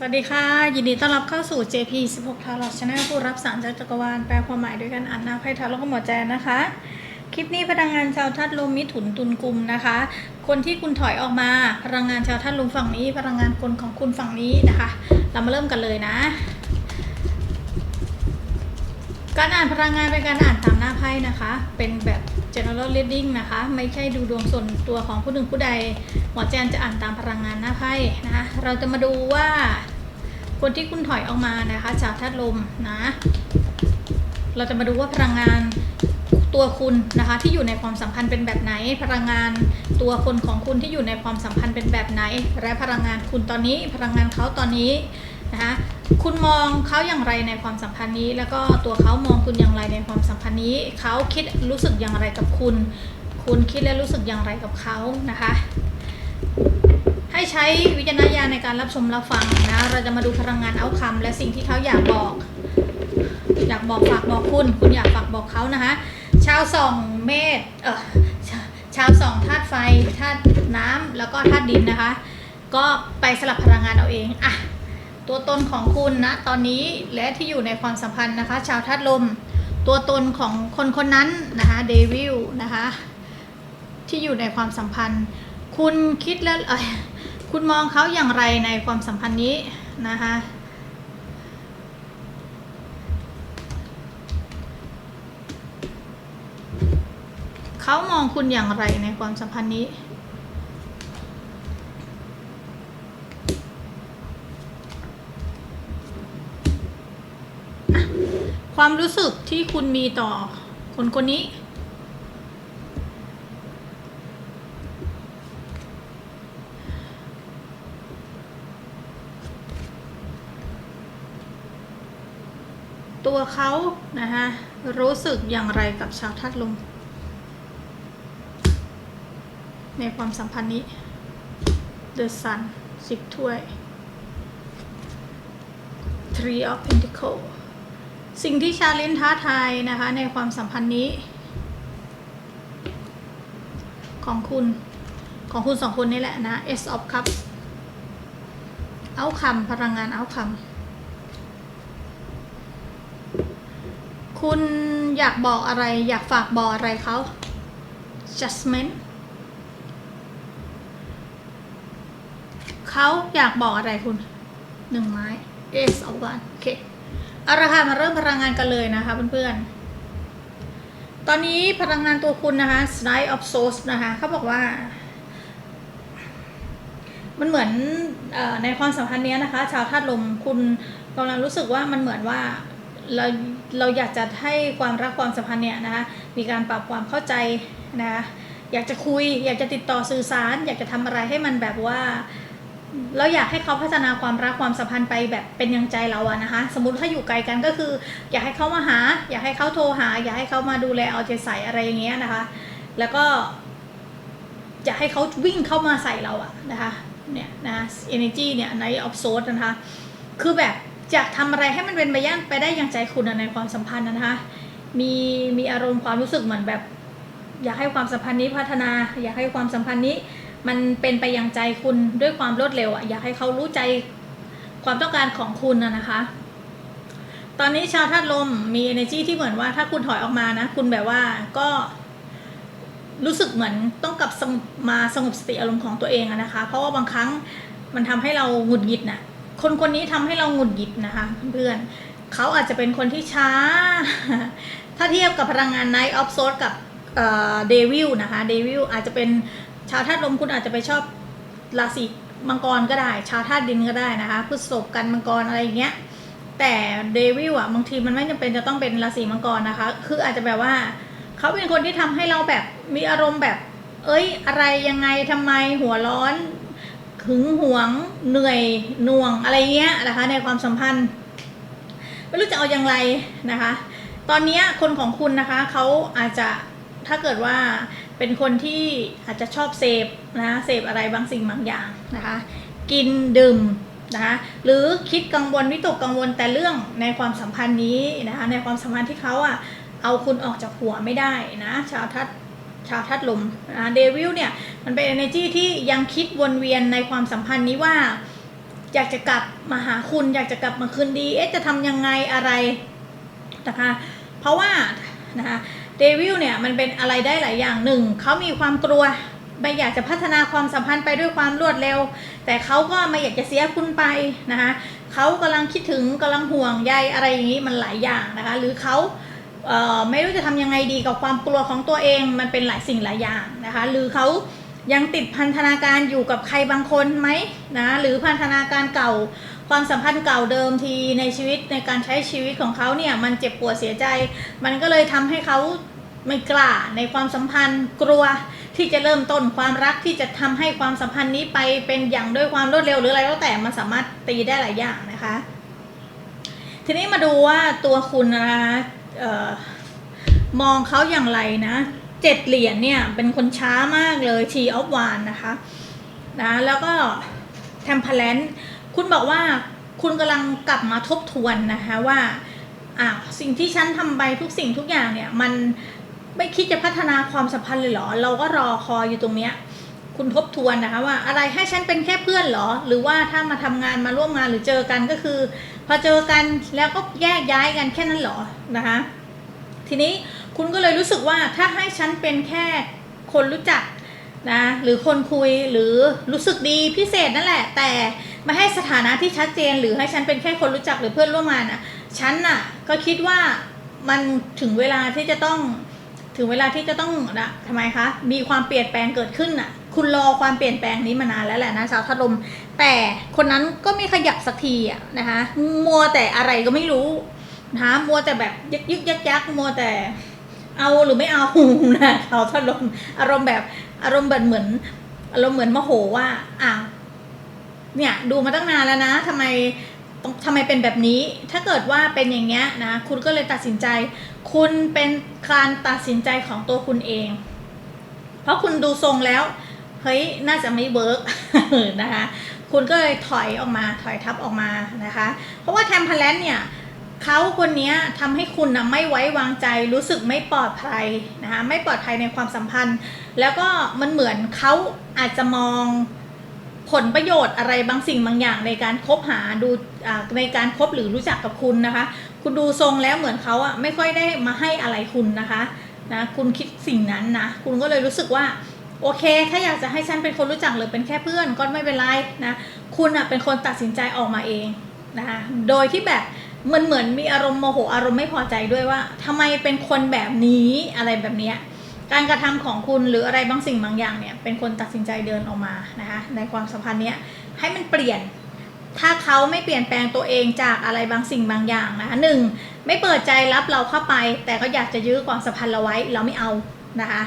สวัสดีค่ะ ยินดีต้อนรับเข้าสู่ JP 16 ทาร์ลอชแนลผู้รับสารจากจักรวาล แปลความหมายด้วยกันอ่านหน้าไพ่ทาร์ลก็หมดแจนนะคะ คลิปนี้พลังงานชาวธาตุลมมิถุนตุลกุมนะคะ คนที่คุณถอยออกมาพลังงานชาวธาตุลมฝั่งนี้ พลังงานคนของคุณฝั่งนี้นะคะ เรามาเริ่มกันเลยนะ การอ่านพลังงานเป็นการอ่านตามหน้าไพ่นะคะ เป็นแบบ general reading นะคะ ไม่ใช่ดูดวงส่วนตัวของผู้หนึ่งผู้ใด หมอแจนจะอ่านตามพลังงานหน้าไพ่นะคะเราจะมาดูว่า คนที่คุณถอยออกมานะคะจากธาตุลมนะ เราจะมาดูว่าพลังงานตัวคุณนะคะที่อยู่ในความสัมพันธ์เป็นแบบไหน พลังงานตัวคนของคุณที่อยู่ในความสัมพันธ์เป็นแบบไหน และพลังงานคุณตอนนี้ พลังงานเขาตอนนี้นะคะคุณมองเขาอย่างไรในความสัมพันธ์นี้ แล้วก็ตัวเขามองคุณอย่างไรในความสัมพันธ์นี้เขาคิดรู้สึกอย่างไรกับคุณ คุณคิดและรู้สึกอย่างไรกับเขานะคะ ให้ใช้วิจารณญาณในการรับชมรับฟังนะ เราจะมาดูพลังงานเอาคำและสิ่งที่เขาอยากบอก อยากบอกฝากบอกคุณ คุณอยากฝากบอกเขานะคะ ชาวสองเมษเออชาวสองธาตุไฟธาตุน้ำแล้วก็ธาตุดินนะคะ ก็ไปสลับพลังงานเอาเองอะตัวตนของคุณนะตอนนี้และที่อยู่ในความสัมพันธ์นะคะ ชาวธาตุลม ตัวตนของคนคนนั้นนะคะเดวิลนะคะที่อยู่ในความสัมพันธ์ คุณคิดแล้วเอย คุณมองเขาอย่างไรในความสัมพันธ์นี้นะคะเขามองคุณอย่างไรในความสัมพันธ์นี้ความรู้สึกที่คุณมีต่อคนคนนี้ ตัวเขานะคะรู้สึกอย่างไรกับชาวธาตุลม ในความสัมพันธ์นี้ The Sun สิบถ้วย Three of Pentacles สิ่งที่ชาเลนท้าทายนะคะ ในความสัมพันธ์นี้ ของคุณของคุณสองคนนี่แหละนะ S of Cups เอาคำพลังงานเอาคำ คุณอยากบอกอะไร อยากฝากบอกอะไรเขา judgment เขาอยากบอกอะไรคุณหนึ่งไม้ ace of one โอเคเอาละค่ะมาเริ่มพลังงานกันเลยนะคะเพื่อนๆ ตอนนี้พลังงานตัวคุณนะคะ Knight of Swords นะคะเขาบอกว่า มันเหมือนอในความสัมพันธ์เนี้ยนะคะ ชาวธาตุลมคุณกำลังรู้สึกว่ามันเหมือนว่า เราเราอยากจะให้ความรักความสัมพันธ์เนี่ยนะคะมีการปรับความเข้าใจนะคะอยากจะคุย อยากจะติดต่อสื่อสาร อยากจะทำอะไรให้มันแบบว่าเราอยากให้เขาพัฒนาความรักความสัมพันธ์ไปแบบเป็นยังใจเราอะนะคะ สมมติถ้าอยู่ไกลกันก็คือ อยากให้เขามาหา อยากให้เขาโทรหา อยากให้เขามาดูแลเอาใจใส่อะไรอย่างเงี้ยนะคะ แล้วก็อยากให้เขาวิ่งเข้ามาใส่เราอะนะคะเนี่ยนะ energy เนี่ย night of soul นะคะ คือแบบ อยากทำอะไรให้มันเป็นไปย่างไปได้อย่างใจคุณในความสัมพันธ์นะคะ มีมีอารมณ์ความรู้สึกเหมือนแบบ อยากให้ความสัมพันธ์นี้พัฒนา อยากให้ความสัมพันธ์นี้ มันเป็นไปอย่างใจคุณด้วยความรวดเร็วอะอยากให้เขารู้ใจความต้องการของคุณนะคะ ตอนนี้ชาวธาตุลมมี energy ที่เหมือนว่าถ้าคุณถอยออกมานะ คุณแบบว่าก็รู้สึกเหมือนต้องกลับสมาสงบสติอารมณ์ของตัวเองนะคะ เพราะว่าบางครั้งมันทำให้เราหงุดหงิดน่ะ คนคนนี้ทำให้เราหงุดหงิดนะคะเพื่อนเขาอาจจะเป็นคนที่ช้า ถ้าเทียบกับพลังงาน Night of Swords กับเดวิลนะคะเดวิลอาจจะเป็นชาวธาตุลมคุณอาจจะไปชอบราศีมังกรก็ได้ ชาวธาตุดินก็ได้นะคะพฤษภกันมังกรอะไรอย่างเงี้ยแต่เดวิลอะบางทีมันไม่จำเป็นจะต้องเป็นราศีมังกรนะคะ คืออาจจะแบบว่าเขาเป็นคนที่ทำให้เราแบบมีอารมณ์แบบ เอ้ยอะไรยังไงทำไมหัวร้อน หึงหวงเหนื่อยน่วงอะไรเงี้ยนะคะ ในความสัมพันธ์ ไม่รู้จะเอาอย่างไรนะคะ ตอนนี้คนของคุณนะคะเขาอาจจะถ้าเกิดว่าเป็นคนที่อาจจะชอบเสพนะเสพอะไรบางสิ่งบางอย่างนะคะ กินดื่มนะคะหรือคิดกังวลวิตกกังวลแต่เรื่องในความสัมพันธ์นี้นะคะในความสัมพันธ์ที่เขาอะเอาคุณออกจากหัวไม่ได้นะชาวทัด ชาวทัดลมเดวิลเนี่ยมันเป็น energy ที่ยังคิดวนเวียนในความสัมพันธ์นี้ว่า อยากจะกลับมาหาคุณ อยากจะกลับมาคืนดีเอ๊ะจะทำยังไงอะไรนะคะเพราะว่านะคะเดวิลเนี่ยมันเป็นอะไรได้หลายอย่างหนึ่งเขามีความกลัวไม่อยากจะพัฒนาความสัมพันธ์ไปด้วยความรวดเร็ว แต่เขาก็ไม่อยากจะเสียคุณไปนะคะเขากำลังคิดถึงกำลังห่วงใยอะไรอย่างนี้มันหลายอย่างนะคะหรือเขา ไม่รู้จะทำยังไงดีกับความกลัวของตัวเองมันเป็นหลายสิ่งหลายอย่างนะคะหรือเขายังติดพันธนาการอยู่กับใครบางคนไหมนะหรือพันธนาการเก่าความสัมพันธ์เก่าเดิมทีในชีวิตในการใช้ชีวิตของเขาเนี่ยมันเจ็บปวดเสียใจ มันก็เลยทำให้เขาไม่กล้าในความสัมพันธ์กลัวที่จะเริ่มต้นความรักที่จะทำให้ความสัมพันธ์นี้ไปเป็นอย่างด้วยความรวดเร็วหรืออะไรก็แต่มันสามารถตีได้หลายอย่างนะคะ ทีนี้มาดูว่าตัวคุณนะคะ มองเขาอย่างไรนะเจ็ดเหรียญเนี่ยเป็นคนช้ามากเลย T of w a n นนะคะนะแล้วก็ Temperance คุณบอกว่าคุณกำลังกลับมาทบทวนนะคะว่าอ่าสิ่งที่ฉันทำไปทุกสิ่งทุกอย่างเนี่ยมันไม่คิดจะพัฒนาความสัมพันธ์เลยเหรอ เราก็รอคอยอยู่ตรงเนี้ยคุณทบทวนนะคะว่าอะไรให้ฉันเป็นแค่เพื่อนเหรอ หรือว่าถ้ามาทำงานมาร่วมงานหรือเจอกันก็คือ พอเจอกันแล้วก็แยกย้ายกันแค่นั้นเหรอนะคะ ทีนี้คุณก็เลยรู้สึกว่าถ้าให้ฉันเป็นแค่คนรู้จักนะหรือคนคุยหรือรู้สึกดีพิเศษนั่นแหละ แต่ไม่ให้สถานะที่ชัดเจน หรือให้ฉันเป็นแค่คนรู้จักหรือเพื่อนร่วมงานอะฉันน่ะก็คิดว่ามันถึงเวลาที่จะต้องถึงเวลาที่จะต้องนะทำไมคะ มีความเปลี่ยนแปลงเกิดขึ้นน่ะ คุณรอความเปลี่ยนแปลงนี้มานานแล้วแหละนะชาวทัดลม แต่คนนั้นก็ไม่ขยับสักทีอะนะคะมัวแต่อะไรก็ไม่รู้นะคะมัวแต่แบบยึกยึกยักยักมัวแต่เอาหรือไม่เอานะเขาถ้าลมอารมณ์แบบอารมณ์แบบเหมือน อารมณ์เหมือนโมโหว่าอ้าวเนี่ยดูมาตั้งนานแล้วนะทำไมทำไมเป็นแบบนี้ ถ้าเกิดว่าเป็นอย่างเงี้ยนะ คุณก็เลยตัดสินใจ คุณเป็นการตัดสินใจของตัวคุณเอง เพราะคุณดูทรงแล้ว เฮ้ยน่าจะไม่เวิร์กนะคะคุณก็เลยถอยออกมาถอยทับออกมานะคะ เพราะว่าแทมเพลนเนี่ยเขาคนนี้ทำให้คุณนะไม่ไว้วางใจรู้สึกไม่ปลอดภัยนะคะไม่ปลอดภัยในความสัมพันธ์ แล้วก็มันเหมือนเขาอาจจะมองผลประโยชน์อะไรบางสิ่งบางอย่างในการคบหาดูในการคบหรือรู้จักกับคุณนะคะ คุณดูทรงแล้วเหมือนเขาอะไม่ค่อยได้มาให้อะไรคุณนะคะนะคุณคิดสิ่งนั้นนะคุณก็เลยรู้สึกว่า โอเค ถ้าอยากจะให้ฉันเป็นคนรู้จักหรือเป็นแค่เพื่อนก็ไม่เป็นไรนะคุณอะเป็นคนตัดสินใจออกมาเองนะคะโดยที่แบบมันเหมือนมีอารมณ์โมโหอารมณ์ไม่พอใจด้วยว่าทำไมเป็นคนแบบนี้อะไรแบบเนี้ยการกระทำของคุณหรืออะไรบางสิ่งบางอย่างเนี่ยเป็นคนตัดสินใจเดินออกมานะคะในความสัมพันธ์เนี้ยให้มันเปลี่ยน ถ้าเขาไม่เปลี่ยนแปลงตัวเองจากอะไรบางสิ่งบางอย่างนะคะหนึ่งไม่เปิดใจรับเราเข้าไป แต่ก็อยากจะยื้อความสัมพันธ์เราไว้เราไม่เอานะคะ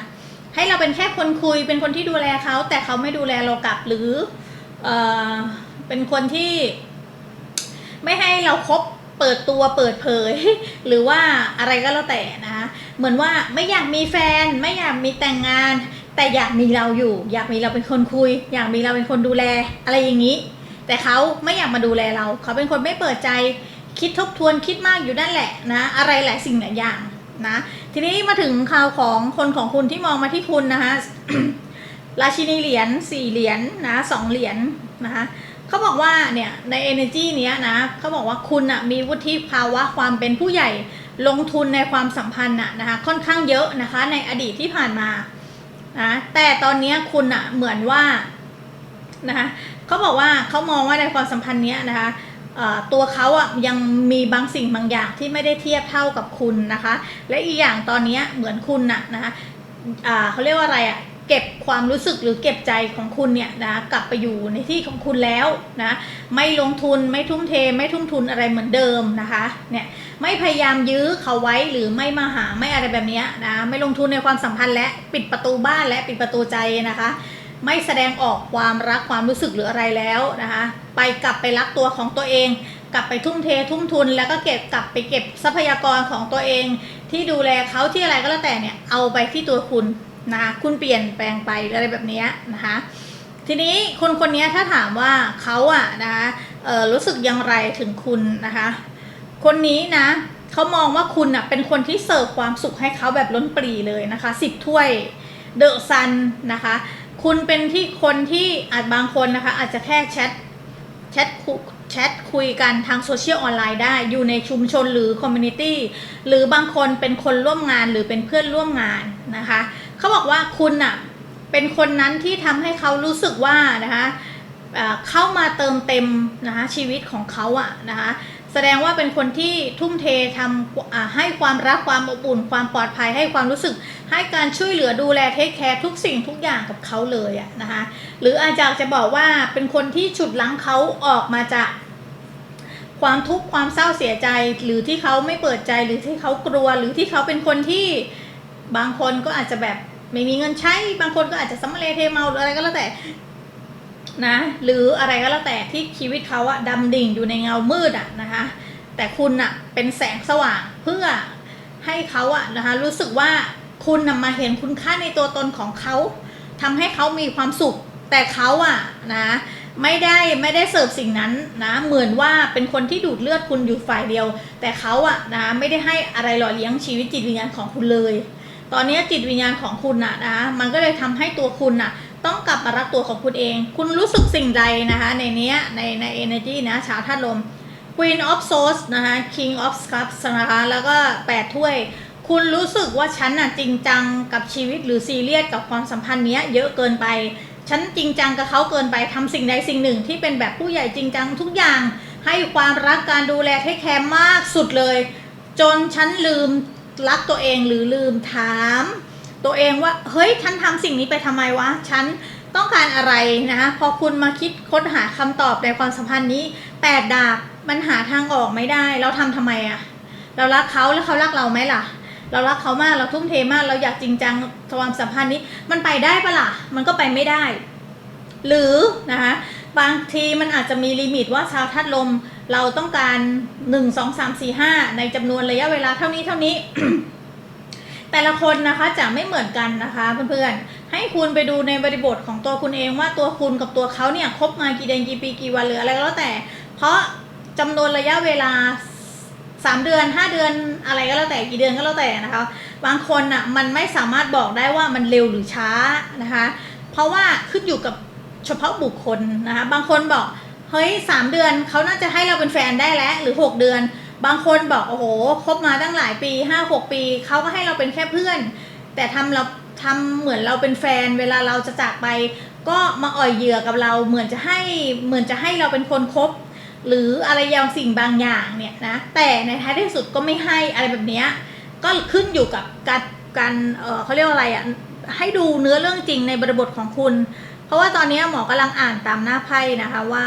ให้เราเป็นแค่คนคุยเป็นคนที่ดูแลเขาแต่เขาไม่ดูแลเรากลับหรือเออเป็นคนที่ไม่ให้เราคบเปิดตัวเปิดเผย หรือว่าอะไรก็แล้วแต่นะคะเหมือนว่าไม่อยากมีแฟน ไม่อยากมีแต่งงาน แต่อยากมีเราอยู่ อยากมีเราเป็นคนคุย อยากมีเราเป็นคนดูแลอะไรอย่างนี้ แต่เขาไม่อยากมาดูแลเรา เขาเป็นคนไม่เปิดใจคิดทบทวนคิดมากอยู่นั่นแหละนะ อะไรหลายสิ่งหลายอย่าง นะทีนี้มาถึงข่าวของคนของคุณที่มองมาที่คุณนะคะราชินีเหรียญสี่เหรียญนะสองเหรียญนะคะเขาบอกว่าเนี่ยใน energy เนี้ยนะเขาบอกว่าคุณอะมีวุฒิภาวะความเป็นผู้ใหญ่ลงทุนในความสัมพันธ์อะนะคะค่อนข้างเยอะนะคะในอดีตที่ผ่านมานะแต่ตอนเนี้ยคุณอะเหมือนว่านะคะเขาบอกว่าเขามองว่าในความสัมพันธ์เนี้ยนะคะ ตัวเขาอะยังมีบางสิ่งบางอย่างที่ไม่ได้เทียบเท่ากับคุณนะคะ และอีกอย่างตอนนี้เหมือนคุณน่ะนะคะเขาเรียกว่าอะไรอะเก็บความรู้สึกหรือเก็บใจของคุณเนี่ยนะกลับไปอยู่ในที่ของคุณแล้วนะไม่ลงทุนไม่ทุ่มเท ไม่ทุ่มทุนอะไรเหมือนเดิมนะคะเนี่ยไม่พยายามยื้อเขาไว้หรือไม่มาหาไม่อะไรแบบนี้นะไม่ลงทุนในความสัมพันธ์และปิดประตูบ้านและปิดประตูใจนะคะ ไม่แสดงออกความรักความรู้สึกหรืออะไรแล้วนะคะ ไปกลับไปรักตัวของตัวเอง กลับไปทุ่มเททุ่มทุน แล้วก็เก็บกลับไปเก็บทรัพยากรของตัวเอง ที่ดูแลเขาที่อะไรก็แล้วแต่เนี่ยเอาไปที่ตัวคุณนะคะคุณเปลี่ยนแปลงไปอะไรแบบนี้นะคะทีนี้คนคนนี้ถ้าถามว่าเขาอะนะคะเอ่อรู้สึกอย่างไรถึงคุณนะคะ คนนี้นะเขามองว่าคุณอะเป็นคนที่เสิร์ฟความสุขให้เขาแบบล้นปรีเลยนะคะสิบถ้วยเดอะซันนะคะ คุณเป็นที่คนที่อาจบางคนนะคะ อาจจะแค่แชทแชทคุแชทคุยกันทางโซเชียลออนไลน์ได้ อยู่ในชุมชนหรือคอมมูนิตี้หรือบางคนเป็นคนร่วมงานหรือเป็นเพื่อนร่วมงานนะคะ เขาบอกว่าคุณน่ะเป็นคนนั้นที่ทำให้เขารู้สึกว่านะคะเข้ามาเติมเต็มนะคะชีวิตของเขาอะนะคะ แสดงว่าเป็นคนที่ทุ่มเททำให้ความรักความอบอุ่น ความปลอดภัยให้ความรู้สึก ให้การช่วยเหลือดูแลเทคแคร์ทุกสิ่งทุกอย่างกับเขาเลยอะนะคะหรืออาจจะจะบอกว่าเป็นคนที่ฉุดลังเขาออกมาจากความทุกข์ความเศร้าเสียใจหรือที่เขาไม่เปิดใจหรือที่เขากลัว หรือที่เขาเป็นคนที่บางคนก็อาจจะแบบไม่มีเงินใช้ บางคนก็อาจจะสัมมาเลเทเมาหรืออะไรก็แล้วแต่ นะหรืออะไรก็แล้วแต่ที่ชีวิตเขาอะดำดิ่งอยู่ในเงามืดอะนะคะ แต่คุณอะเป็นแสงสว่างเพื่อให้เขาอะนะคะรู้สึกว่าคุณนำมาเห็นคุณค่าในตัวตนของเขาทำให้เขามีความสุข แต่เขาอะนะไม่ได้ไม่ได้เสิร์ฟสิ่งนั้นนะเหมือนว่าเป็นคนที่ดูดเลือดคุณอยู่ฝ่ายเดียว แต่เขาอะนะไม่ได้ให้อะไรหล่อเลี้ยงชีวิตจิตวิญญาณของคุณเลย ตอนนี้จิตวิญญาณของคุณน่ะนะมันก็เลยทำให้ตัวคุณน่ะ ต้องกลับมารักตัวของคุณเอง คุณรู้สึกสิ่งใดนะคะ ในเนี้ยในใน energy นะชาวธาตุลม Queen of Swords นะคะ King of Cups นะคะแล้วก็8ถ้วย คุณรู้สึกว่าฉันน่ะจริงจังกับชีวิตหรือซีเรียสกับความสัมพันธ์เนี้ยเยอะเกินไป ฉันจริงจังกับเขาเกินไปทำสิ่งใดสิ่งหนึ่งที่เป็นแบบผู้ใหญ่จริงจังทุกอย่าง ให้ความรักการดูแลเทคแคร์มากสุดเลย จนฉันลืมรักตัวเองหรือลืมถาม ตัวเองว่า เฮ้ย ฉันทำสิ่งนี้ไปทำไมวะ ฉันต้องการอะไรนะคะพอคุณมาคิดค้นหาคำตอบในความสัมพันธ์นี้แปดดาบมันหาทางออกไม่ได้ เราทำทำไมอะเรารักเขาแล้วเขารักเราไหมล่ะ เรารักเขามากเราทุ่มเทมากเราอยากจริงจังความสัมพันธ์นี้ มันไปได้ปะล่ะ มันก็ไปไม่ได้ หรือนะคะบางทีมันอาจจะมีลิมิตว่าชาวธาตุลมเราต้องการ1 2 3 4 5ในจำนวนระยะเวลาเท่านี้เท่านี้ แต่ละคนนะคะจะไม่เหมือนกันนะคะเพื่อนๆ ให้คุณไปดูในบริบทของตัวคุณเองว่าตัวคุณกับตัวเขาเนี่ยคบมากี่เดือนกี่ปีกี่วันหรืออะไรก็แล้วแต่ เพราะจำนวนระยะเวลา 3 เดือน 5 เดือนอะไรก็แล้วแต่กี่เดือนก็แล้วแต่นะคะ บางคนอะมันไม่สามารถบอกได้ว่ามันเร็วหรือช้านะคะ เพราะว่าขึ้นอยู่กับเฉพาะบุคคลนะคะ บางคนบอกเฮ้ยสามเดือนเขาน่าจะให้เราเป็นแฟนได้แล้วหรือ 6 เดือน บางคนบอกโอ้โหคบมาตั้งหลายปีห้าหกปีเขาก็ให้เราเป็นแค่เพื่อน แต่ทำเราทำเหมือนเราเป็นแฟน เวลาเราจะจากไป ก็มาอ่อยเหยื่อกับเราเหมือนจะให้เหมือนจะให้เราเป็นคนคบ หรืออะไรยางสิ่งบางอย่างเนี่ยนะแต่ในท้ายที่สุดก็ไม่ให้อะไรแบบเนี้ยก็ขึ้นอยู่กับการการเเขาเรียกว่าอะไรอะให้ดูเนื้อเรื่องจริงในบริบทของคุณ เพราะว่าตอนนี้หมอกำลังอ่านตามหน้าไพ่นะคะว่า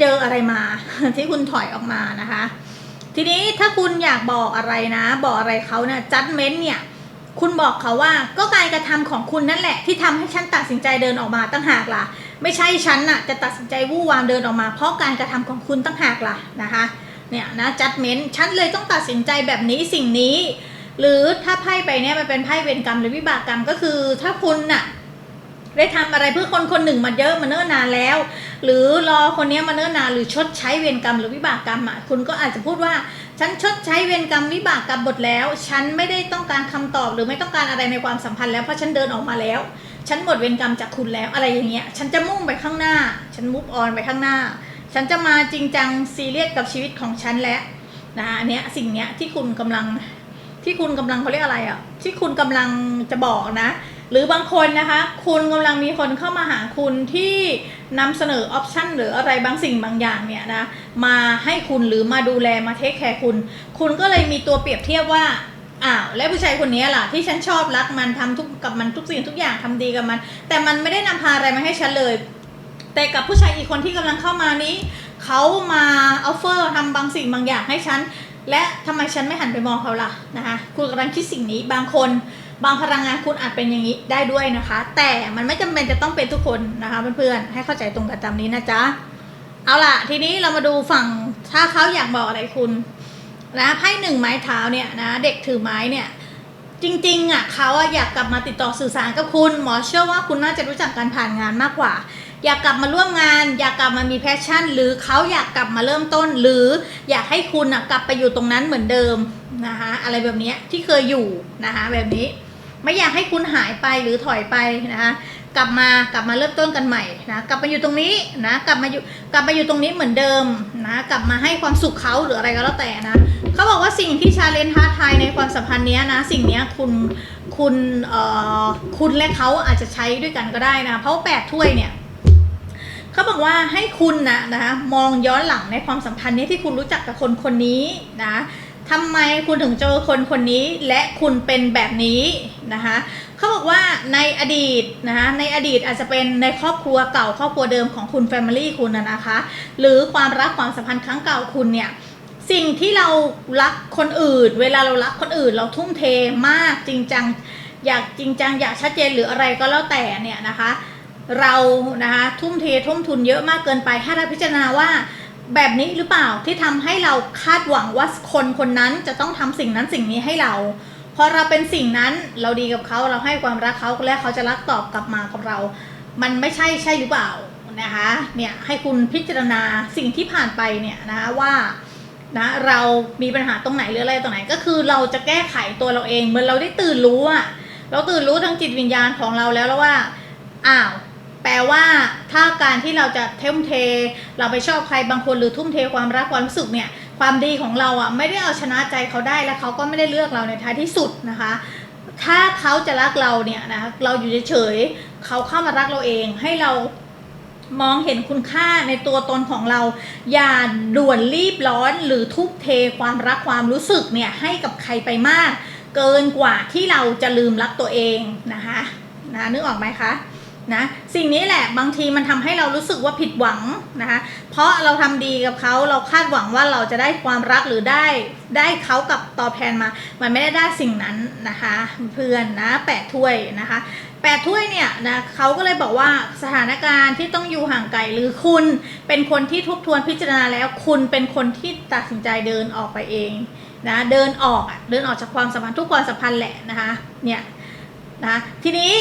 เจออะไรมาที่คุณถอยออกมานะคะ ทีนี้ถ้าคุณอยากบอกอะไรนะ บอกอะไรเขาเนี่ยจัดเม้นเนี่ย คุณบอกเขาว่าก็การกระทำของคุณนั่นแหละ ที่ทำให้ฉันตัดสินใจเดินออกมาตั้งหากล่ะ ไม่ใช่ฉันน่ะจะตัดสินใจวู่วามเดินออกมา เพราะการกระทำของคุณตั้งหากล่ะนะคะเนี่ยนะจัดเม้นฉันเลยต้องตัดสินใจแบบนี้สิ่งนี้ หรือถ้าไพ่ไปเนี่ยมันเป็นไพ่เวรกรรมหรือวิบากกรรมก็คือถ้าคุณน่ะ ได้ทำอะไรเพื่อคนคนหนึ่งมาเยอะมาเนิ่นนานแล้ว หรือรอคนนี้มาเนิ่นนานหรือชดใช้เวรกรรมหรือวิบากกรรมอะคุณก็อาจจะพูดว่า ฉันชดใช้เวรกรรมวิบากกรรมหมดแล้ว ฉันไม่ได้ต้องการคำตอบหรือไม่ต้องการอะไรในความสัมพันธ์แล้วเพราะฉันเดินออกมาแล้ว ฉันหมดเวรกรรมจากคุณแล้วอะไรอย่างเงี้ยฉันจะมุ่งไปข้างหน้า ฉันมุฟออนไปข้างหน้า ฉันจะมาจริงจังซีเรียสกับชีวิตของฉันแล้วนะอันเนี้ยสิ่งเนี้ยที่คุณกำลังที่คุณกำลังเขาเรียกอะไรอะที่คุณกำลังจะบอกนะ หรือบางคนนะคะ คุณกำลังมีคนเข้ามาหาคุณที่นำเสนอออปชันหรืออะไรบางสิ่งบางอย่างเนี่ยนะมาให้คุณหรือมาดูแลมาเทคแคร์คุณ คุณก็เลยมีตัวเปรียบเทียบว่าอ้าวแล้วผู้ชายคนนี้ล่ะที่ฉันชอบรักมันทำทุกกับมันทุกสิ่งทุกอย่างทำดีกับมัน แต่มันไม่ได้นำพาอะไรมาให้ฉันเลย แต่กับผู้ชายอีกคนที่กำลังเข้ามานี้เขามาออฟเฟอร์ทำบางสิ่งบางอย่างให้ฉันและทำไมฉันไม่หันไปมองเขาล่ะนะคะคุณกำลังคิดสิ่งนี้บางคน บางพลังงานคุณอาจเป็นอย่างนี้ได้ด้วยนะคะ แต่มันไม่จำเป็นจะต้องเป็นทุกคนนะคะเพื่อนๆให้เข้าใจตรงกันตามนี้นะจ๊ะเอาล่ะ ทีนี้เรามาดูฝั่งถ้าเขาอยากบอกอะไรคุณนะไพ่หนึ่งไม้เท้าเนี่ยนะเด็กถือไม้เนี่ยจริงๆอะเขาอะอยากกลับมาติดต่อสื่อสารกับคุณ หมอเชื่อว่าคุณน่าจะรู้จักการผ่านงานมากกว่า อยากกลับมาร่วมงาน อยากกลับมามีแพชชั่น หรือเขาอยากกลับมาเริ่มต้น หรืออยากให้คุณอะกลับไปอยู่ตรงนั้นเหมือนเดิมนะคะอะไรแบบนี้ที่เคยอยู่นะคะแบบนี้ ไม่อยากให้คุณหายไปหรือถอยไปนะคะกลับมากลับมาเริ่มต้นกันใหม่นะกลับมาอยู่ตรงนี้นะกลับมาอยู่กลับมาอยู่ตรงนี้เหมือนเดิมนะกลับมาให้ความสุขเขาหรืออะไรก็แล้วแต่นะเขาบอกว่าสิ่งที่ชาเลนท้าทายในความสัมพันธ์นี้นะสิ่งนี้คุณคุณเอ่อคุณและเขาอาจจะใช้ด้วยกันก็ได้นะเพราะแปดถ้วยเนี่ยเขาบอกว่าให้คุณนะนะคะมองย้อนหลังในความสัมพันธ์นี้ที่คุณรู้จักกับคนคนนี้นะ ทำไมคุณถึงเจอคนคนนี้และคุณเป็นแบบนี้นะคะเขาบอกว่าในอดีตนะคะในอดีตอาจจะเป็นในครอบครัวเก่าครอบครัวเดิมของคุณแฟมิลี่คุณนะคะ หรือความรักความสัมพันธ์ครั้งเก่าคุณเนี่ยสิ่งที่เรารักคนอื่น เวลาเรารักคนอื่น เราทุ่มเทมากจริงจังอยากจริงจังอยากชัดเจนหรืออะไรก็แล้วแต่เนี่ยนะคะ เรานะคะทุ่มเททุ่มทุนเยอะมากเกินไปให้เราพิจารณาว่า แบบนี้หรือเปล่าที่ทำให้เราคาดหวังว่าคนคนนั้นจะต้องทำสิ่งนั้นสิ่งนี้ให้เรา พอเราเป็นสิ่งนั้นเราดีกับเขาเราให้ความรักเขาและเขาจะรักตอบกลับมากับเรา มันไม่ใช่ใช่หรือเปล่านะคะเนี่ยให้คุณพิจารณาสิ่งที่ผ่านไปเนี่ยนะคะว่านะเรามีปัญหาตรงไหนหรืออะไรตรงไหนก็คือเราจะแก้ไขตัวเราเองเหมือนเราได้ตื่นรู้อะเราตื่นรู้ทางจิตวิญญาณของเราแล้วแล้วว่าอ้าว แปลว่าถ้าการที่เราจะเทุ่มเท เราไปชอบใครบางคนหรือทุ่มเทความรักความรู้สึกเนี่ยความดีของเราอะไม่ได้เอาชนะใจเขาได้และเขาก็ไม่ได้เลือกเราในท้ายที่สุดนะคะ ถ้าเขาจะรักเราเนี่ยนะเราอยู่เฉยๆเขาเข้ามารักเราเองให้เรามองเห็นคุณค่าในตัวตนของเรา อย่าด่วนรีบร้อนหรือทุ่มเทความรักความรู้สึกเนี่ยให้กับใครไปมาก เกินกว่าที่เราจะลืมรักตัวเองนะคะนะนึกออกไหมคะ นะสิ่งนี้แหละบางทีมันทำให้เรารู้สึกว่าผิดหวังนะคะเพราะเราทำดีกับเขาเราคาดหวังว่าเราจะได้ความรักหรือได้ได้เขากับตอบแทนมา มันไม่ได้ได้สิ่งนั้นนะคะเพื่อนนะแปดถ้วยนะคะแปดถ้วยเนี่ยนะเขาก็เลยบอกว่าสถานการณ์ที่ต้องอยู่ห่างไกลหรือคุณเป็นคนที่ทบทวนพิจารณาแล้ว คุณเป็นคนที่ตัดสินใจเดินออกไปเองนะเดินออกอะเดินออกจากความสัมพันธ์ทุกความสัมพันธ์แหละนะคะเนี่ย นะทีนี้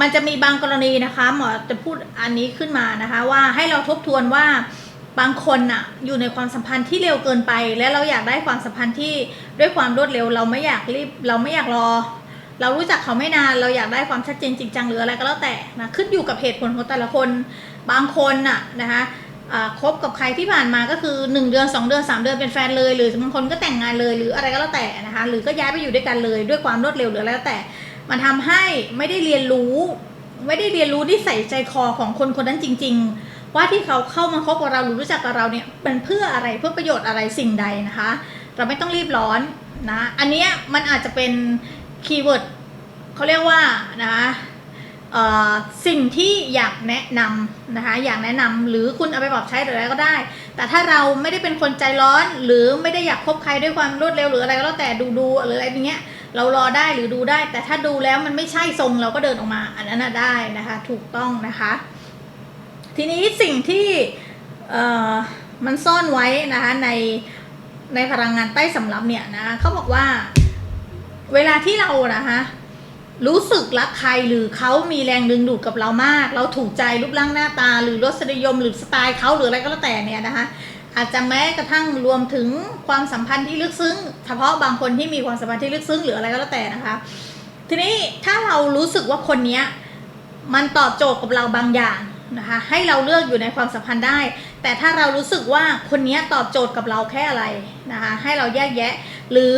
มันจะมีบางกรณีนะคะหมอจะพูดอันนี้ขึ้นมานะคะว่าให้เราทบทวนว่าบางคนน่ะอยู่ในความสัมพันธ์ที่เร็วเกินไป และเราอยากได้ความสัมพันธ์ที่ด้วยความรวดเร็ว เราไม่อยากรีบเราไม่อยากรอ เรารู้จักเขาไม่นานเราอยากได้ความชัดเจนจริงจังหรืออะไรก็แล้วแต่นะขึ้นอยู่กับเหตุผลของแต่ละคน บางคนน่ะนะคะคบกับใครที่ผ่านมาก็คือ 1 เดือน 2 เดือน 3 เดือนเป็นแฟนเลย หรือบางคนก็แต่งงานเลยหรืออะไรก็แล้วแต่นะคะหรือก็ย้ายไปอยู่ด้วยกันเลยด้วยความรวดเร็วหรืออะไรก็แล้วแต่ มันทำให้ไม่ได้เรียนรู้ ไม่ได้เรียนรู้นิสัยใจคอของคนคนนั้นจริง ๆ ว่าที่เขาเข้ามาคบกับเราหรือรู้จักกับเราเนี่ยเป็นเพื่ออะไรเพื่อประโยชน์อะไรสิ่งใดนะคะ เราไม่ต้องรีบร้อนนะอันนี้มันอาจจะเป็นคีย์เวิร์ดเขาเรียกว่านะสิ่งที่อยากแนะนำนะคะอยากแนะนำหรือคุณเอาไปปรับใช้หรืออะไรก็ได้ แต่ถ้าเราไม่ได้เป็นคนใจร้อนหรือไม่ได้อยากคบใครด้วยความรวดเร็วหรืออะไรก็แล้วแต่ดูดูๆหรืออะไรอย่างเงี้ย เรารอได้หรือดูได้ แต่ถ้าดูแล้วมันไม่ใช่ทรงเราก็เดินออกมา อันนั้นได้นะคะ ถูกต้องนะคะ ทีนี้สิ่งที่มันซ่อนไว้นะคะในในพลังงานใต้สำรับเนี่ยนะเขาบอกว่าเวลาที่เรานะคะรู้สึกรักใครหรือเขามีแรงดึงดูดกับเรามาก เราถูกใจรูปร่างหน้าตา หรือรสนิยมหรือสไตล์เขาหรืออะไรก็แล้วแต่เนี่ยนะคะ อาจจะแม้กระทั่งรวมถึงความสัมพันธ์ที่ลึกซึ้ง เฉพาะบางคนที่มีความสัมพันธ์ที่ลึกซึ้งหรืออะไรก็แล้วแต่นะคะ ทีนี้ถ้าเรารู้สึกว่าคนนี้มันตอบโจทย์กับเราบางอย่างนะคะให้เราเลือกอยู่ในความสัมพันธ์ได้ แต่ถ้าเรารู้สึกว่าคนนี้ตอบโจทย์กับเราแค่อะไรนะคะให้เราแยกแยะ หรือ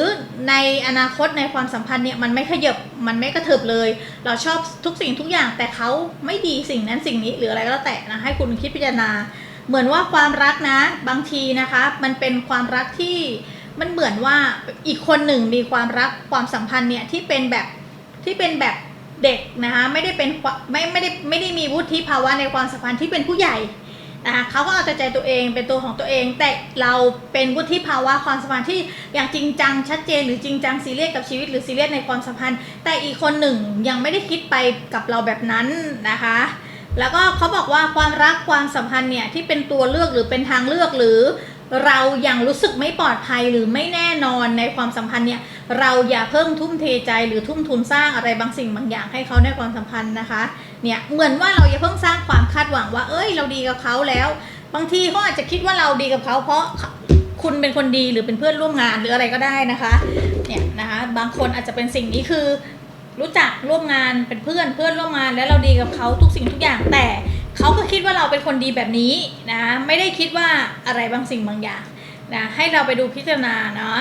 ในอนาคตในความสัมพันธ์เนี่ยมันไม่ขยับมันไม่กระเถิบเลย เราชอบทุกสิ่งทุกอย่างแต่เขาไม่ดีสิ่งนั้นสิ่งนี้หรืออะไรก็แล้วแต่นะให้คุณคิดพิจารณา เหมือนว่าความรักนะ บางทีนะคะ มันเป็นความรักที่มันเหมือนว่าอีกคนหนึ่งมีความรักความสัมพันธ์เนี่ยที่เป็นแบบที่เป็นแบบเด็กนะคะไม่ได้เป็นไม่ไม่ได้ไม่ได้มีวุฒิภาวะในความสัมพันธ์ที่เป็นผู้ใหญ่นะคะเขาก็เอาแต่ใจตัวเองเป็นตัวของตัวเอง แต่เราเป็นวุฒิภาวะความสัมพันธ์ที่อย่างจริงจังชัดเจน หรือจริงจังซีเรียสกับชีวิตหรือซีเรียสในความสัมพันธ์ แต่อีกคนหนึ่งยังไม่ได้คิดไปกับเราแบบนั้นนะคะ แล้วก็เขาบอกว่าความรักความสัมพันธ์เนี่ยที่เป็นตัวเลือกหรือเป็นทางเลือกหรือ เรายังรู้สึกไม่ปลอดภัยหรือไม่แน่นอนในความสัมพันธ์เนี่ยเราอย่าเพิ่งทุ่มเทใจหรือทุ่มทุนสร้างอะไรบางสิ่งบางอย่างให้เขาในความสัมพันธ์นะคะเนี่ยเหมือนว่าเราอย่าเพิ่งสร้างความคาดหวังว่า เอ้ย เราดีกับเขาแล้ว บางทีเขาอาจจะคิดว่าเราดีกับเขาเพราะคุณเป็นคนดีหรือเป็นเพื่อนร่วมงานหรืออะไรก็ได้นะคะเนี่ยนะคะบางคนอาจจะเป็นสิ่งนี้คือ รู้จักร่วมงานเป็นเพื่อนเพื่อนร่วมงานแล้วเราดีกับเขาทุกสิ่งทุกอย่างแต่เขาก็คิดว่าเราเป็นคนดีแบบนี้นะไม่ได้คิดว่าอะไรบางสิ่งบางอย่างนะให้เราไปดูพิจารณาเนาะ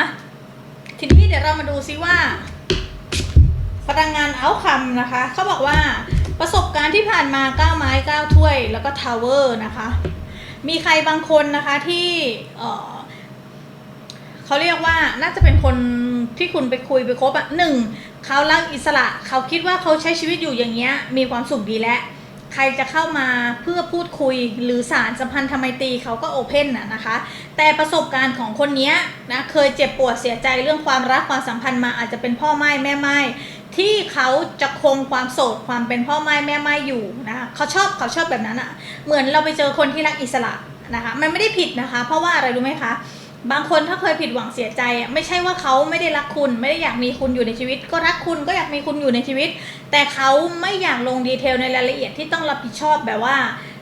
ทีนี้เดี๋ยวเรามาดูซิว่า พลังงานเอาคำนะคะเขาบอกว่าประสบการณ์ที่ผ่านมาก้าวไม้ก้าวถ้วย แล้วก็ทาวเวอร์นะคะ มีใครบางคนนะคะที่เออเขาเรียกว่าน่าจะเป็นคนที่คุณไปคุยไปคบอะหนึ่ง เขารักอิสระ เขาคิดว่าเขาใช้ชีวิตอยู่อย่างเงี้ย มีความสุขดีแล้ว ใครจะเข้ามาเพื่อพูดคุยหรือสารสัมพันธ์ธรรมตรีเขาก็โอเพ่นน่ะนะคะ แต่ประสบการณ์ของคนนี้นะเคยเจ็บปวดเสียใจเรื่องความรักความสัมพันธ์มาอาจจะเป็นพ่อไม้แม่ไม้ที่เขาจะคงความโสดความเป็นพ่อไม้แม่ไม้อยู่นะคะเขาชอบเขาชอบแบบนั้นอะ่ะ เหมือนเราไปเจอคนที่รักอิสระนะคะ มันไม่ได้ผิดนะคะ เพราะว่าอะไรรู้ไหมคะ บางคนถ้าเคยผิดหวังเสียใจอะไม่ใช่ว่าเขาไม่ได้รักคุณไม่ได้อยากมีคุณอยู่ในชีวิต ก็รักคุณก็อยากมีคุณอยู่ในชีวิต แต่เขาไม่อยากลงดีเทลในรายละเอียดที่ต้องรับผิดชอบแบบว่า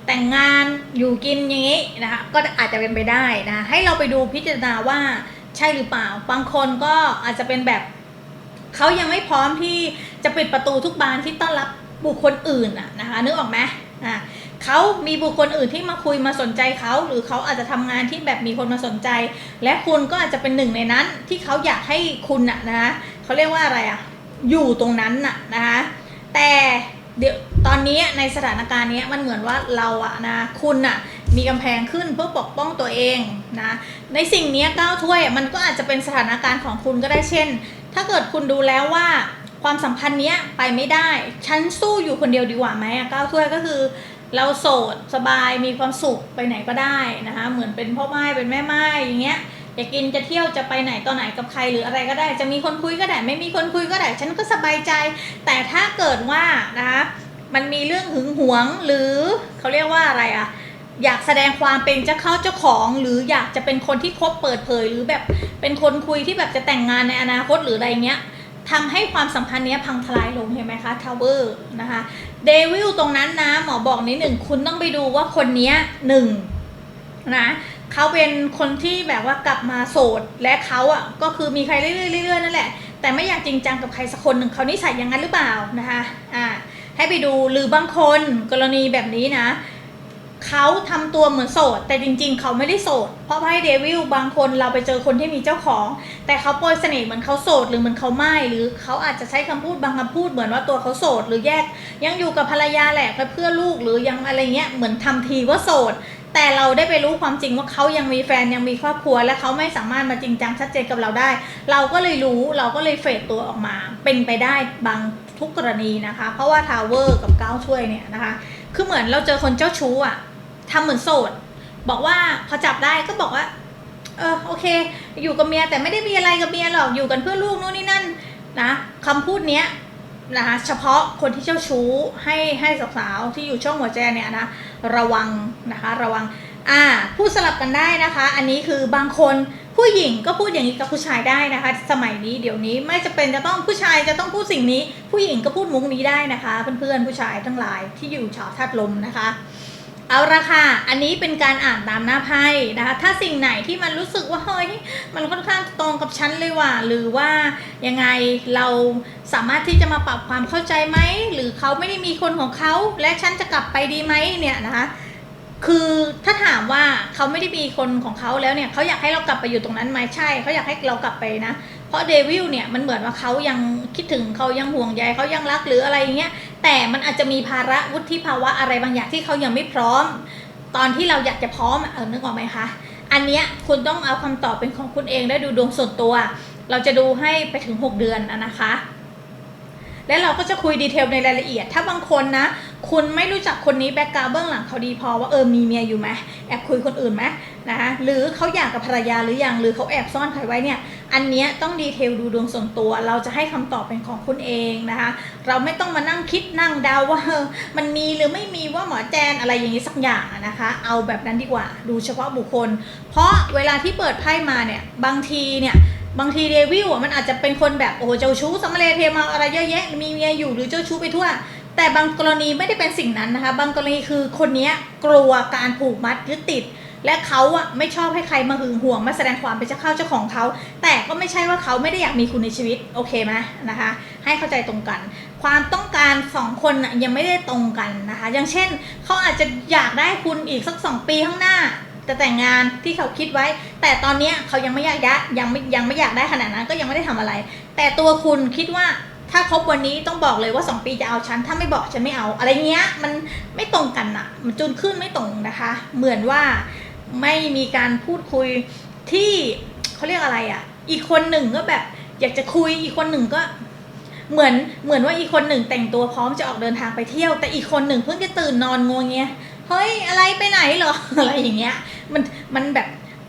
แต่งงานอยู่กินอย่างนี้นะคะก็อาจจะเป็นไปได้นะให้เราไปดูพิจารณาว่าใช่หรือเปล่า บางคนก็อาจจะเป็นแบบเขายังไม่พร้อมที่จะปิดประตูทุกบานที่ต้อนรับบุคคลอื่นอะนะคะนึกออกไหมอะ เขามีบุคคลอื่นที่มาคุยมาสนใจเขา หรือเขาอาจจะทำงานที่แบบมีคนมาสนใจ และคุณก็อาจจะเป็นหนึ่งในนั้น ที่เขาอยากให้คุณอะนะคะเขาเรียกว่าอะไรอะอยู่ตรงนั้นน่ะนะคะแต่เดี๋ยวตอนนี้ในสถานการณ์นี้มันเหมือนว่าเราอะนะคุณอะมีกำแพงขึ้นเพื่อปกป้องตัวเองนะในสิ่งนี้ก้าวถ้วยมันก็อาจจะเป็นสถานการณ์ของคุณก็ได้เช่น ถ้าเกิดคุณดูแล้วว่าความสัมพันธ์เนี้ยไปไม่ได้ ฉันสู้อยู่คนเดียวดีกว่าไหมอะก้าวถ้วยก็คือ เราโสดสบายมีความสุขไปไหนก็ได้นะคะ เหมือนเป็นพ่อไม้เป็นแม่ไม้อย่างเงี้ยอยากกินจะเที่ยวจะไปไหนต่อไหนกับใครหรืออะไรก็ได้ จะมีคนคุยก็ได้ ไม่มีคนคุยก็ได้ ฉันก็สบายใจ แต่ถ้าเกิดว่านะคะมันมีเรื่องหึงหวงหรือเขาเรียกว่าอะไรอะอยากแสดงความเป็นเจ้าเข้าเจ้าของ หรืออยากจะเป็นคนที่คบเปิดเผย หรือแบบเป็นคนคุยที่แบบจะแต่งงานในอนาคตหรืออะไรเงี้ยทำให้ความสัมพันธ์นี้พังทลายลงเห็นไหมคะทาวเวอร์นะคะ เดวิลตรงนั้นนะหมอบอกนิดหนึ่งคุณต้องไปดูว่าคนนี้หนึ่งนะเขาเป็นคนที่แบบว่ากลับมาโสดและเขาอะก็คือมีใครเรื่อยๆเรื่อยๆนั่นแหละ แต่ไม่อยากจริงจังกับใครสักคนหนึ่งเขานิสัยอย่างนั้นหรือเปล่านะคะอ่าให้ไปดูหรือบางคนกรณีแบบนี้นะ เขาทำตัวเหมือนโสด แต่จริงๆ เขาไม่ได้โสด เพราะไพ่เดวิลบางคนเราไปเจอคนที่มีเจ้าของ แต่เขาโปรยเสน่ห์เหมือนเขาโสดหรือเหมือนเขาไม่หรือเขาอาจจะใช้คำพูดบางคำพูดเหมือนว่าตัวเขาโสด หรือแยกยังอยู่กับภรรยาแหละเพื่อลูกหรือยังอะไรเงี้ยเหมือนทำทีว่าโสด แต่เราได้ไปรู้ความจริงว่าเขายังมีแฟนยังมีครอบครัว และเขาไม่สามารถมาจริงจังชัดเจนกับเราได้ เราก็เลยรู้เราก็เลยเฟดตัวออกมา เป็นไปได้บางทุกกรณีนะคะ เพราะว่าทาวเวอร์กับก้าวช่วยเนี่ยนะคะ คือเหมือนเราเจอคนเจ้าชู้อะ ทำเหมือนโสด บอกว่าพอจับได้ก็บอกว่า เออโอเค อยู่กับเมียแต่ไม่ได้มีอะไรกับเมียหรอกอยู่กันเพื่อลูกนู่นนี่นั่นนะคำพูดเนี้ยนะคะเฉพาะคนที่เจ้าชู้ให้ให้สาวๆที่อยู่ช่องหัวใจเนี่ยนะระวังนะคะระวังอ่าพูดสลับกันได้นะคะ อันนี้คือบางคนผู้หญิงก็พูดอย่างนี้กับผู้ชายได้นะคะ สมัยนี้เดี๋ยวนี้ไม่จะเป็นจะต้องผู้ชายจะต้องพูดสิ่งนี้ ผู้หญิงก็พูดมุกนี้ได้นะคะ เพื่อนๆผู้ชายทั้งหลายที่อยู่ชาวธาตุลมนะคะ เอาละค่ะ อันนี้เป็นการอ่านตามหน้าไพ่นะคะ ถ้าสิ่งไหนที่มันรู้สึกว่าเฮ้ย มันค่อนข้างตรงกับฉันเลยว่ะ หรือว่ายังไงเราสามารถที่จะมาปรับความเข้าใจไหม หรือเขาไม่ได้มีคนของเขา และฉันจะกลับไปดีไหมเนี่ยนะคะ คือถ้าถามว่าเขาไม่ได้มีคนของเขาแล้วเนี่ย เขาอยากให้เรากลับไปอยู่ตรงนั้นไหมใช่ เขาอยากให้เรากลับไปนะ เพราะเดวิลเนี่ยมันเหมือนว่าเขายังคิดถึงเขายังห่วงใยเขายังรักหรืออะไรอย่างเงี้ยแต่มันอาจจะมีภาระวุฒิภาวะอะไรบางอย่างที่เขายังไม่พร้อม ตอนที่เราอยากจะพร้อมเออนึกออกไหมคะอันเนี้ยคุณต้องเอาคำตอบเป็นของคุณเองได้ดูดวงส่วนตัว เราจะดูให้ไปถึง 6 เดือนนะคะ และเราก็จะคุยดีเทลในรายละเอียด ถ้าบางคนนะ คุณไม่รู้จักคนนี้แบ็กกราวเบื้องหลังเขาดีพอว่าเออมีเมียอยู่ไหมแอบคุยคนอื่นไหมนะคะหรือเขาอยากกับภรรยาหรือยังหรือเขาแอบซ่อนใครไว้เนี่ยอันเนี้ยต้องดีเทลดูดวงส่วนตัว เราจะให้คำตอบเป็นของคุณเองนะคะ เราไม่ต้องมานั่งคิดนั่งเดาว่ามันมีหรือไม่มีว่าหมอแจนอะไรอย่างนี้สักอย่างนะคะ เอาแบบนั้นดีกว่าดูเฉพาะบุคคล เพราะเวลาที่เปิดไพ่มาเนี่ยบางทีเนี่ย บางทีเดวิลอะมันอาจจะเป็นคนแบบโอ้โหเจ้าชู้สัมาเลเทมาอะไรเยอะแยะมีเมียอยู่หรือเจ้าชู้ไปทั่ว แต่บางกรณีไม่ได้เป็นสิ่งนั้นนะคะ บางกรณีคือคนนี้กลัวการผูกมัดยึดติด และเขาอะไม่ชอบให้ใครมาหึงหวงมาแสดงความเป็นเจ้าเข้าเจ้าของเขา แต่ก็ไม่ใช่ว่าเขาไม่ได้อยากมีคุณในชีวิตโอเคไหมนะคะ ให้เข้าใจตรงกัน ความต้องการสองคนน่ะยังไม่ได้ตรงกันนะคะ อย่างเช่นเขาอาจจะอยากได้คุณอีกสักสองปีข้างหน้า จะแต่งงานที่เขาคิดไว้ แต่ตอนเนี้ยเขายังไม่อยากได้ยังไม่ยังไม่อยากได้ขนาดนั้นก็ยังไม่ได้ทำอะไร แต่ตัวคุณคิดว่าถ้าคบวันนี้ต้องบอกเลยว่า 2 ปีจะเอาฉัน ถ้าไม่บอกฉันไม่เอา อะไรเงี้ยมันไม่ตรงกันอะมันจุนขึ้นไม่ตรงนะคะ เหมือนว่าไม่มีการพูดคุยที่เขาเรียกอะไรอะอีกคนหนึ่งก็แบบ อยากจะคุยอีกคนหนึ่งก็เหมือนเหมือนว่าอีกคนหนึ่งแต่งตัวพร้อมจะออกเดินทางไปเที่ยว แต่อีกคนหนึ่งเพิ่งจะตื่นนอนงวงเงี้ย เฮ้ยอะไรไปไหนเหรออะไรอย่างเงี้ยมันมันแบบ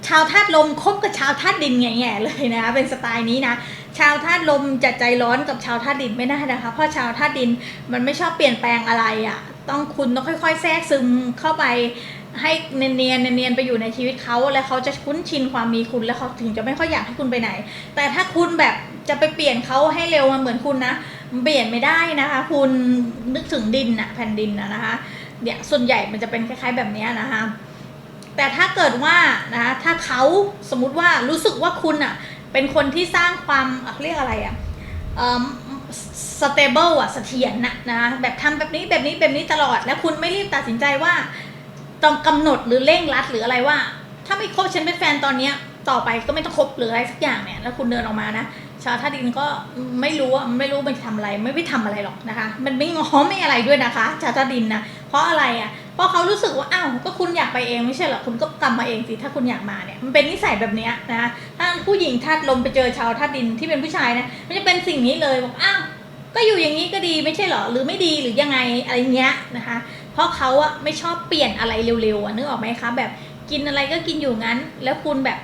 ชาวธาตุลมคบกับชาวธาตุดินแง่ๆเลยนะคะเป็นสไตล์นี้นะชาวธาตุลมจะใจร้อนกับชาวธาตุดินไม่ได้นะคะ เพราะชาวธาตุดินมันไม่ชอบเปลี่ยนแปลงอะไรอะ่ะต้องคุณต้องค่อย ๆ แทรกซึมเข้าไปให้เนียนๆเนียนๆไปอยู่ในชีวิตเขาแล้วเขาจะคุ้นชินความมีคุณแล้วเขาถึงจะไม่ค่อยอยากให้คุณไปไหน แต่ถ้าคุณแบบจะไปเปลี่ยนเขาให้เร็วมาเหมือนคุณนะเปลี่ยนไม่ได้นะคะ คุณนึกถึงดินอะแผ่นดินอะนะคะ เนี่ยส่วนใหญ่มันจะเป็นคล้ายๆแบบนี้นะคะแต่ถ้าเกิดว่านะถ้าเขาสมมุติว่ารู้สึกว่าคุณอะเป็นคนที่สร้างความเรียกอะไรอะเอ่อ stable อะเสถียรนะนะแบบทำแบบนี้แบบนี้แบบนี้ตลอด แล้วคุณไม่รีบตัดสินใจว่าต้องกำหนดหรือเร่งรัดหรืออะไรว่า ถ้าไม่คบฉันเป็นแฟนตอนเนี้ยต่อไปก็ไม่ต้องคบหรืออะไรสักอย่างเนี่ยแล้วคุณเดินออกมานะ ชาวท่าดินก็ไม่รู้อะไม่รู้มันจะทำอะไร ไม่ไปทำอะไรหรอกนะคะ มันไม่ง้อไม่อะไรด้วยนะคะ ชาวท่าดินนะเพราะอะไรอะเพราะเขารู้สึกว่าอ้าวก็คุณอยากไปเองไม่ใช่เหรอคุณก็กลับมาเองสิถ้าคุณอยากมาเนี่ยมันเป็นนิสัยแบบนี้นะถ้าผู้หญิงธาตุลมไปเจอชาวธาตุดินที่เป็นผู้ชายนะมันจะเป็นสิ่งนี้เลยบอกอ้าวก็อยู่อย่างนี้ก็ดีไม่ใช่เหรอหรือไม่ดีหรือยังไงอะไรเงี้ยนะคะ เพราะเขาอะไม่ชอบเปลี่ยนอะไรเร็วๆนึกออกไหมคะแบบกินอะไรก็กินอยู่งั้น แล้วคุณแบบ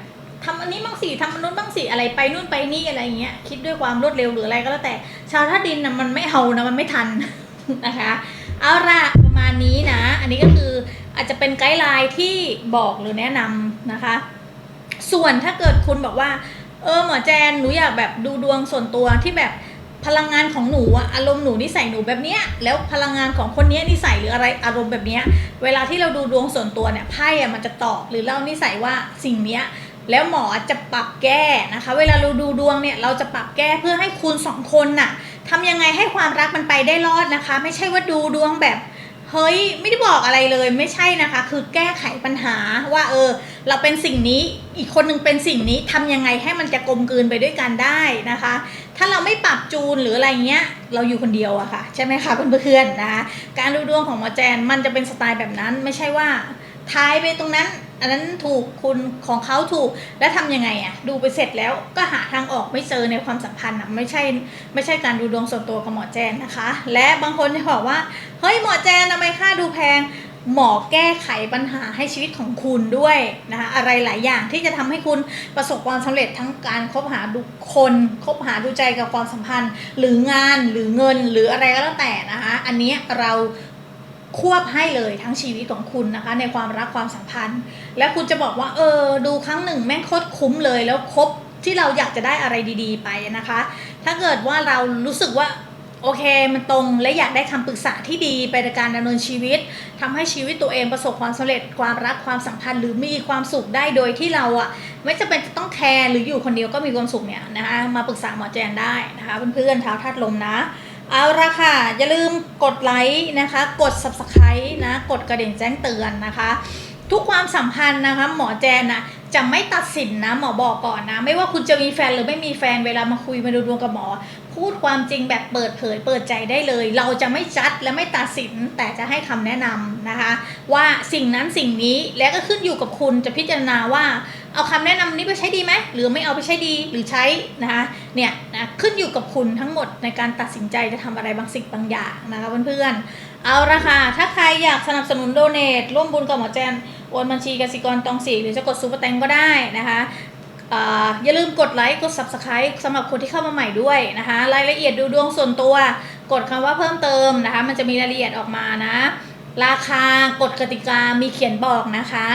ทำอันนี้บ้างสิทำอันนู้นบ้างสิอะไรไปนู่นไปนี่อะไรเงี้ยคิดด้วยความรวดเร็วหรืออะไรก็แล้วแต่ ชาวท่าดินนะมันไม่เอานะมันไม่ทันนะคะเอาละประมาณนี้นะ อันนี้ก็คืออาจจะเป็นไกด์ไลน์ที่บอกหรือแนะนำนะคะ ส่วนถ้าเกิดคุณบอกว่า เออหมอแจนหนูอยากแบบดูดวงส่วนตัวที่แบบพลังงานของหนูอะอารมณ์หนูนิสัยหนูแบบเนี้ยแล้วพลังงานของคนเนี้ยนิสัยหรืออะไรอารมณ์แบบเนี้ยเวลาที่เราดูดวงส่วนตัวเนี่ยไพ่อะมันจะตอบหรือเล่านิสัยว่าสิ่งเนี้ย แล้วหมอจะปรับแก้นะคะ เวลาเราดูดวงเนี่ยเราจะปรับแก้เพื่อให้คุณสองคนน่ะทำยังไงให้ความรักมันไปได้รอดนะคะ ไม่ใช่ว่าดูดวงแบบเฮ้ยไม่ได้บอกอะไรเลยไม่ใช่นะคะ คือแก้ไขปัญหาว่าเออ เราเป็นสิ่งนี้อีกคนหนึ่งเป็นสิ่งนี้ทำยังไงให้มันจะกลมกลืนไปด้วยกันได้นะคะ ถ้าเราไม่ปรับจูนหรืออะไรเงี้ย เราอยู่คนเดียวอะค่ะใช่ไหมคะเพื่อนๆนะคะการดูดวงของหมอแจนมันจะเป็นสไตล์แบบนั้น ไม่ใช่ว่าทายไปตรงนั้นอันนั้นถูกคุณของเขาถูกแล้วทำยังไงอะดูไปเสร็จแล้วก็หาทางออกไม่เจอในความสัมพันธ์อะไม่ใช่ไม่ใช่การดูดวงส่วนตัวกับหมอแจนนะคะ และบางคนจะบอกว่าเฮ้ยหมอแจนทำไมค่าดูแพงหมอแก้ไขปัญหาให้ชีวิตของคุณด้วยนะคะอะไรหลายอย่างที่จะทำให้คุณประสบความสำเร็จทั้งการคบหาดูคนคบหาดูใจกับความสัมพันธ์ หรืองานหรือเงินหรืออะไรก็แล้วแต่นะคะอันนี้เรา ควบให้เลยทั้งชีวิตของคุณนะคะ ในความรักความสัมพันธ์ แล้วคุณจะบอกว่า เออ ดูครั้งหนึ่งแม่งโคตรคุ้มเลยแล้วครบที่เราอยากจะได้อะไรดีๆ ไปนะคะ ถ้าเกิดว่าเรารู้สึกว่าโอเค มันตรงและอยากได้คำปรึกษาที่ดีไปในการดำเนินชีวิตทำให้ชีวิตตัวเองประสบความสำเร็จความรักความสัมพันธ์ หรือมีความสุขได้โดยที่เราอะไม่จำเป็นจะต้องแคร์หรืออยู่คนเดียวก็มีความสุขเนี่ยนะคะมาปรึกษาหมอแจนได้นะคะเพื่อนๆชาวธาตุลมนะ เอาละค่ะ อย่าลืมกดไลค์นะคะ กด subscribe นะ กดกระดิ่งแจ้งเตือนนะคะ ทุกความสัมพันธ์นะคะ หมอแจนนะจะไม่ตัดสินนะ หมอบอกก่อนนะ ไม่ว่าคุณจะมีแฟนหรือไม่มีแฟนเวลามาคุยมาดูดวงกับหมอ พูดความจริงแบบเปิดเผยเปิดใจได้เลย เราจะไม่จัดและไม่ตัดสินแต่จะให้คำแนะนำนะคะ ว่าสิ่งนั้นสิ่งนี้และก็ขึ้นอยู่กับคุณจะพิจารณาว่า เอาคำแนะนำนี้ไปใช้ดีไหมหรือไม่เอาไปใช้ดีหรือใช้นะคะเนี่ย ขึ้นอยู่กับคุณทั้งหมดในการตัดสินใจจะทำอะไรบางสิ่งบางอย่างนะคะเพื่อนๆ เอาละค่ะ ถ้าใครอยากสนับสนุนโดเนทร่วมบุญกับหมอแจนโอนบัญชีกสิกรตองสีหรือจะกดซูเปอร์แตงก็ได้นะคะอ่าอย่าลืมกดไลค์กด subscribe สำหรับคนที่เข้ามาใหม่ด้วยนะคะ รายละเอียดดูดวงส่วนตัว กดคำว่าเพิ่มเติมนะคะ มันจะมีรายละเอียดออกมานะ ราคากฎกติกามีเขียนบอกนะคะ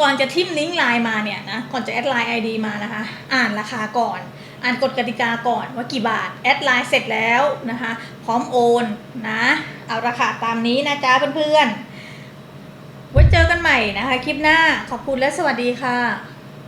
ก่อนจะทิมลิงก์ไลน์มาเนี่ยนะ ก่อนจะแอดไลน์ ID มานะคะ อ่านราคาก่อน อ่านกฎกติกาก่อนว่ากี่บาท แอดไลน์เสร็จแล้วนะคะ พร้อมโอนนะเอาราคาตามนี้นะจ๊ะเพื่อนๆไว้เจอกันใหม่นะคะ คลิปหน้าขอบคุณและสวัสดีค่ะ